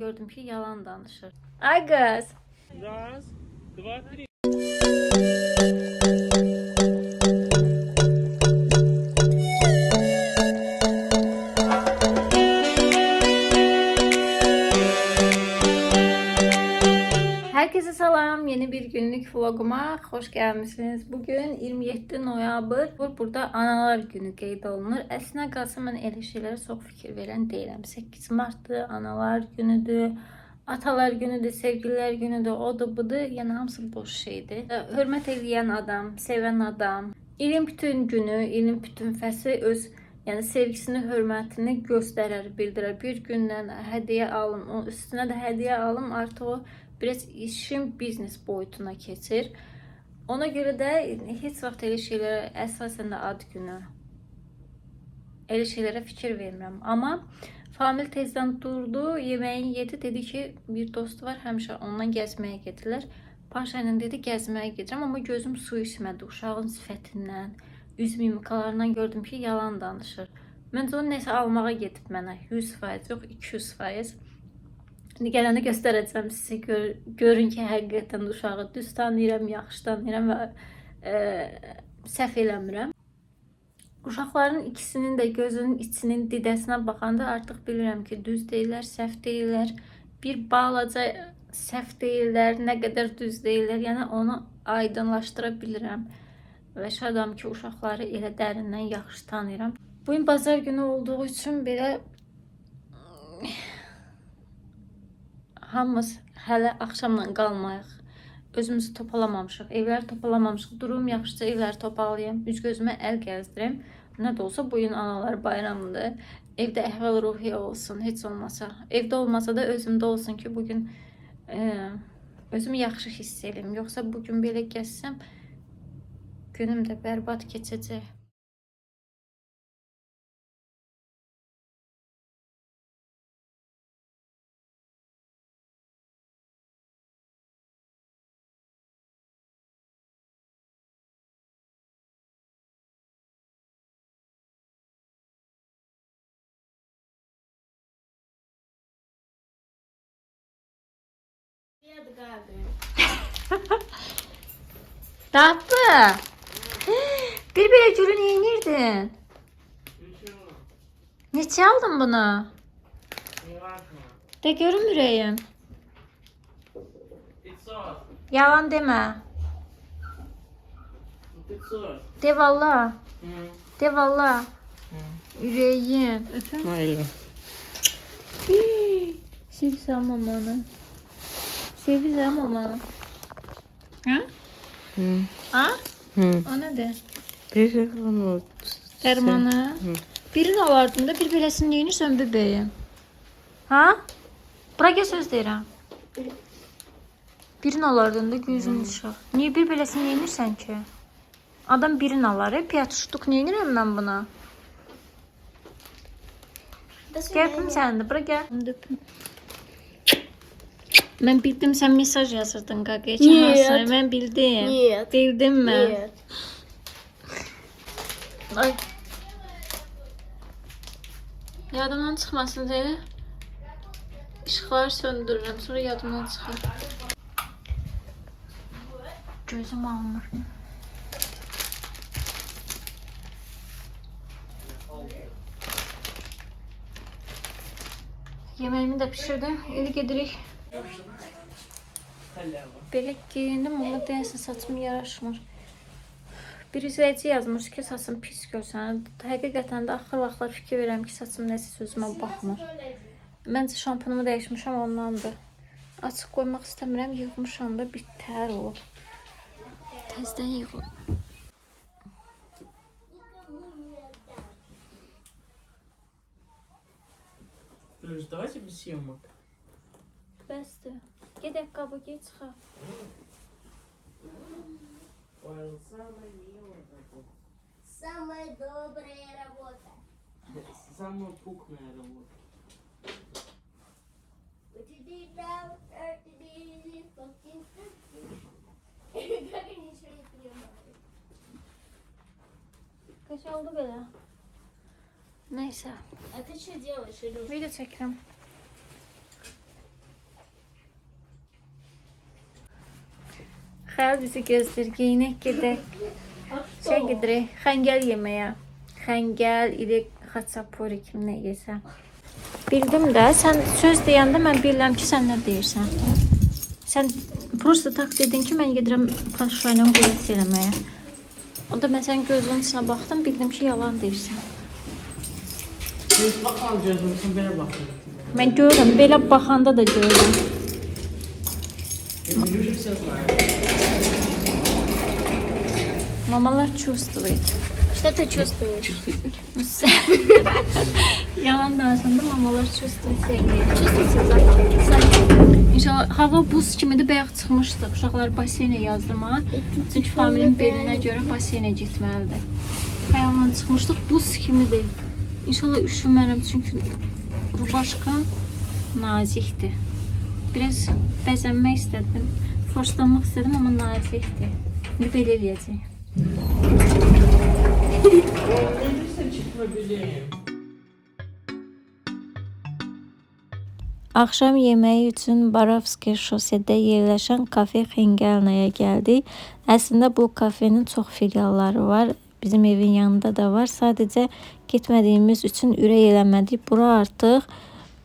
Gördüm ki yalan danışır. Ay kız. Раз, два, три. Yeni bir günlük vloguma hoş gelmişsiniz. Bugün 27 noyabr. Bu- Burada analar günü qeyd olunur. Əslində qalsa mən elə şeylərə çox fikir verən deyiləm. 8 martdır, analar günüdür. Atalar günüdür, sevgililer günüdür, odur budur. Yəni hamısı boş şeydir. Hörmət eləyən adam, sevən adam, ilin bütün günü, ilin bütün fəsli öz yəni sevgisini, hörmətini göstərər, bildirər. Bir gündən hədiyyə alım, o üstünə də hədiyyə alım, artıq o biraz işin biznes boyutuna keçir. Ona görə də heç vaxt elə şeylərə əsasən də ad günü elə şeylərə fikir vermirəm. Amma Famil tezdən durdu, yeməyin yedi, dedi ki, bir dostu var, həmişə ondan gəzməyə gedirlər. Paşa ilə dedi, gəzməyə gedirəm, amma gözüm su içmədi uşağın sifətindən, üz mimikalarından gördüm ki, yalan danışır. Məncə o nəsə almağa gedib mənə 100%, yox 200%. İndi gələndə göstərəcəm sizə gör, görün ki, həqiqətən uşağı düz tanıyıram, yaxşı tanıyıram və e, səhv eləmirəm. Uşaqların ikisinin də gözünün içinin didəsinə baxanda artıq bilirəm ki, düz deyirlər, səhv deyirlər. Bir balaca səhv deyirlər, nə qədər düz deyirlər. Yəni onu aydınlaşdıra bilirəm. Və şadam ki, uşaqları elə dərindən yaxşı tanıyıram. Bu bazar günü olduğu üçün belə hamımız hələ axşamdan qalmayıq. Özümüzü topalamamışıq, evləri topalamamışıq. Durum yaxşıca evləri toparlayım, üz gözümə əl gəzdirim. Nə də olsa bu gün analar bayramıdır. Evdə əhval-ruhiyyə olsun, heç olmasa. Evdə olmasa da özümdə olsun ki, bu gün e, özümü yaxşı hiss edim. Yoxsa bu belə gəzsəm günüm də bərbad keçəcək. Tatlı. Bir böyle gülün eğinirdin. Neçe aldın bunu? De görün yüreğim. Yalan deme. De valla. De valla. Yüreğim. Öpün. Hayır. Sevsem mamanı. Sevsem mamanı. Ha? Hı. Ha? Hı. O ne de? Biri Birini alardın da bir beləsini yeyinirsən bebeğim. Ha? Bura gəl söz deyirəm. Birini alardın da gözün uşaq. Niyə bir beləsini yeyinirsən ki? Adam birini alar. E, piyatışdıq neyinirəm mən buna? Gəl öpüm səni də. Bura gəl. Mən bildim sən mesaj yazırdın qaqəyə çağırsın. Mən bildim. Bildim mən. Niyet. Ay. Yadımdan çıxmasın deyə işıqları söndürürəm, sonra yadımdan çıxır. Gözüm almır. Yemeğimi də pişirdim. İndi gedirik. Belə geyindim, amma deyəsən saçım yaraşmır. Bir izləyici yazmış ki, saçım pis görsənir. Həqiqətən də axır vaxtlar fikir verirəm ki, saçım nəsə sözümə baxmır. Məncə şampunumu dəyişmişəm ondandır. Açıq qoymaq istəmirəm, yığmışam da bir tər olub. Təzədən yığım. Слушай, давайте без съемок. Bəsdir. Gedək qabı giy çıxaq. добрая работа. Самая пукная работа. What you. Kaç oldu böyle? Neyse. А ты что делаешь, Илюш? Video çekelim. Her bizi gezdir giyinek gidek. Şey gidiyor. Xəngəl yeməyə. Xəngəl, iri xaçapuri kimlə yesən. Bildim də, sən söz deyəndə mən bilirəm ki, sən nə deyirsən. Sən prosta tak dedin ki, mən gedirəm Paşa ilə qulət eləməyə. O da mən sənin gözünün içinə baxdım, bildim ki, yalan deyirsən. Baxan gözünün içinə belə baxdım. Mən görürəm, belə baxanda da görürəm. все знают. Mamalar чувствует. Что ты чувствуешь? Yalan danışanda mamalar чувствует sevgiyi. Чувствуется İnşallah hava buz kimidir, bayaq çıxmışdıq uşaqlar baseynə yazdırmağa. Çünki familin belinə görə baseynə getməlidir. Xəyallan çıxmışdıq, buz kimidir. İnşallah üşümərəm çünki rubашka nazikdir. Biraz bəzənmək istədim, forslanmaq istədim, amma nazikdir. İndi belə eləyəcək. Axşam yeməyi üçün Barovski şosedə yerləşən kafe Xengəlnaya gəldik. Əslində bu kafenin çox filialları var. Bizim evin yanında da var. Sadəcə getmədiyimiz üçün ürək eləmədik. Bura artıq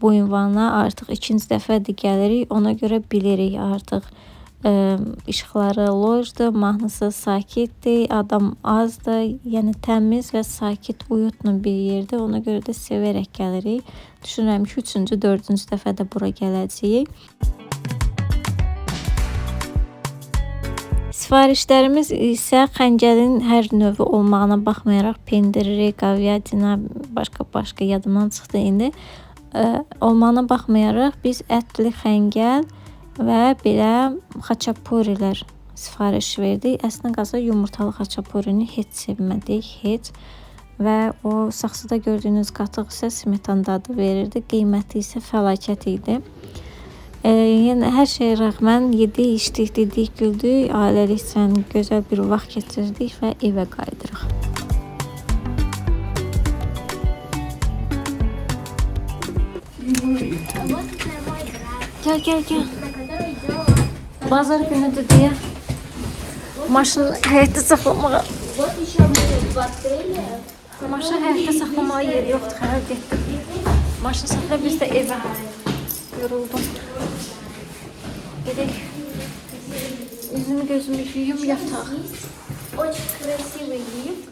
bu ünvana artıq ikinci dəfədir gəlirik. Ona görə bilirik artıq işıqları lojdur, mahnısı sakitdir, adam azdır, yəni təmiz və sakit, uyutlu bir yerdir. Ona görə də sevərək gəlirik. Düşünürəm ki, 3-cü, 4-cü dəfə də bura gələcəyik. Sifarişlərimiz isə xəncəlin hər növü olmağına baxmayaraq pendiri, qavyadina, başqa-başqa yadımdan çıxdı indi. Ə, olmağına baxmayaraq biz ətli xəngəl və belə xaçapurilər sifariş verdik. Əslində qaza yumurtalı xaçapurini heç sevmədik, heç. Və o saxsıda gördüyünüz qatıq isə smetan dadı verirdi, qiyməti isə fəlakət idi. E, yəni hər şeyə rəğmən yedik, içdik, dedik, güldük, ailəlikcə gözəl bir vaxt keçirdik və evə qayıdırıq. Gel gel gel. Bazar günüdür deyə maşını həyətdə saxlamağa Вот еще мы в отеле. Maşını həyətdə saxlamağa yer yoxdur, xəyal getdim. Maşını saxla biz də evə. Yoruldum. Gedək. Üzümü gözümü yuyum yataq. Очень красивый лифт.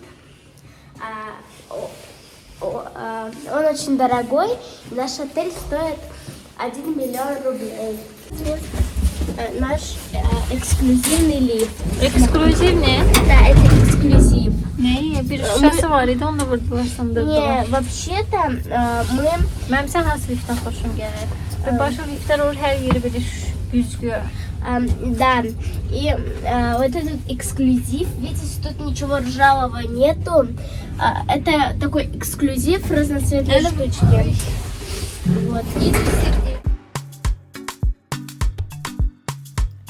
А, о- о- а, он очень дорогой. Наш отель стоит 1 миллион рублей. Э, Наш э, эксклюзивный лифт. Nə? Да, это эксклюзив. Nə? Bir şüşəsi var idi, onu da. Не, вообще-то э, мы Mənim sən hansı liftdən xoşum gəlir? Və başqa liftlər olur, hər yeri belə güzgü. Да, и э, вот этот эксклюзив, видите, тут ничего ржавого нету. Это такой эксклюзив разноцветной штучки. Вот. И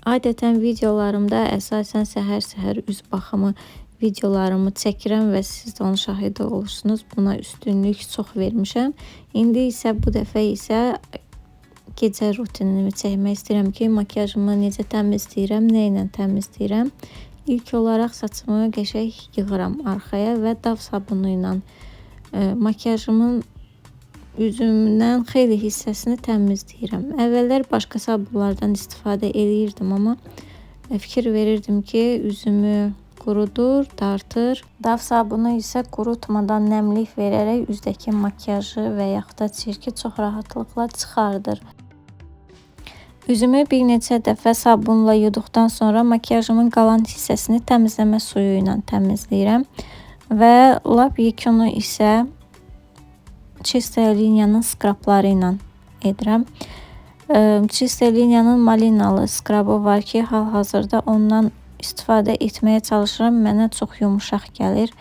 Adətən videolarımda əsasən səhər-səhər üz baxımı videolarımı çəkirəm və siz də onun şahidi olursunuz. Buna üstünlük çox vermişəm. İndi isə bu dəfə isə gecə rutinimi çəkmək istəyirəm ki, makiyajımı necə təmizləyirəm, nə ilə təmizləyirəm. İlk olaraq saçımı qəşəng yığıram arxaya və dab sabunu ilə e, makiyajımın üzümdən xeyli hissəsini təmizləyirəm. Əvvəllər başqa sabunlardan istifadə eləyirdim, amma e, fikir verirdim ki, üzümü qurudur, dartır. Daf sabunu isə qurutmadan nəmlik verərək üzdəki makiyajı və yaxud da çirki çox rahatlıqla çıxardır. Üzümü bir neçə dəfə sabunla yuduqdan sonra makiyajımın qalan hissəsini təmizləmə suyu ilə təmizləyirəm və lap yekunu isə Chester liniyanın skrapları ilə edirəm. Ə, Chester liniyanın malinalı skrabı var ki, hal-hazırda ondan istifadə etməyə çalışıram. Mənə çox yumşaq gəlir.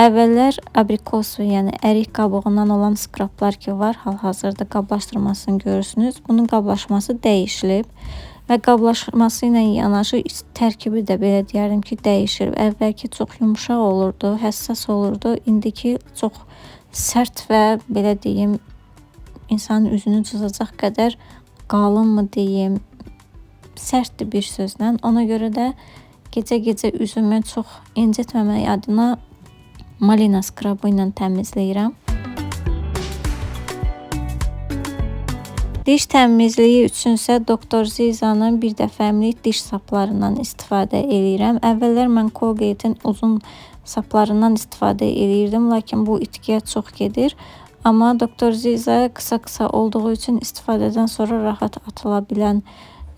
Əvvəllər abrikosu, yəni ərik qabığından olan skraplar ki var, hal-hazırda qablaşdırmasını görürsünüz. Bunun qablaşması dəyişilib və qablaşması ilə yanaşı tərkibi də belə deyərdim ki, dəyişir. Əvvəlki çox yumşaq olurdu, həssas olurdu. İndiki çox sərt və belə deyim, insanın üzünü cızacaq qədər qalınmı deyim, sərtdir bir sözlə. Ona görə də gecə-gecə üzümü çox incitməmək adına malina skrabı ilə təmizləyirəm. Diş təmizliyi üçünsə Doktor Zizanın bir dəfəlik diş saplarından istifadə eləyirəm. Əvvəllər mən Colgate-in uzun saplarından istifadə eləyirdim, lakin bu itkiyə çox gedir. Amma Doktor Ziza qısa-qısa olduğu üçün istifadədən sonra rahat atıla bilən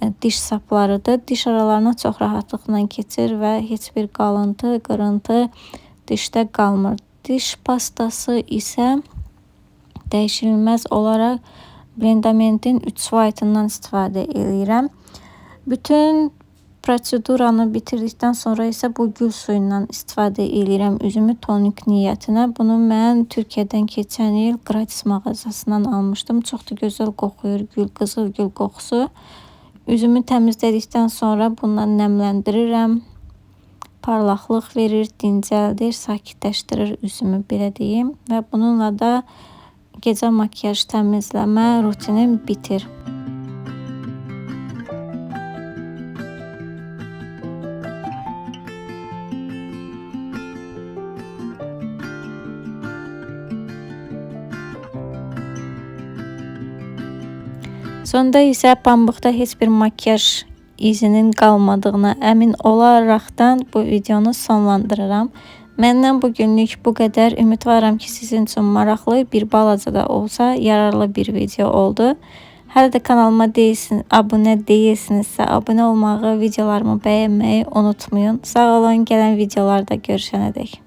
e, diş saplarıdır. Diş aralarına çox rahatlıqla keçir və heç bir qalıntı, qırıntı dişdə qalmır. Diş pastası isə dəyişilməz olaraq Blendamentin 3 white-ından istifadə eləyirəm. Bütün proseduranı bitirdikdən sonra isə bu gül suyundan istifadə eləyirəm üzümü tonik niyyətinə. Bunu mən Türkiyədən keçən il gratis mağazasından almışdım. Çox da gözəl qoxuyur, gül, qızıl gül qoxusu. Üzümü təmizlədikdən sonra bundan nəmləndirirəm. Parlaqlıq verir, dincəldir, sakitləşdirir üzümü belə deyim və bununla da gecə makiyaj təmizləmə rutinim bitir. Sonda isə pambıqda heç bir makiyaj izinin qalmadığına əmin olaraqdan bu videonu sonlandırıram. Məndən bu günlük bu qədər. Ümidvaram ki, sizin üçün maraqlı, bir balaca da olsa yararlı bir video oldu. Hələ də kanalıma deyilsin, abunə deyilsinizsə, abunə olmağı, videolarımı bəyənməyi unutmayın. Sağ olun, gələn videolarda görüşənədək.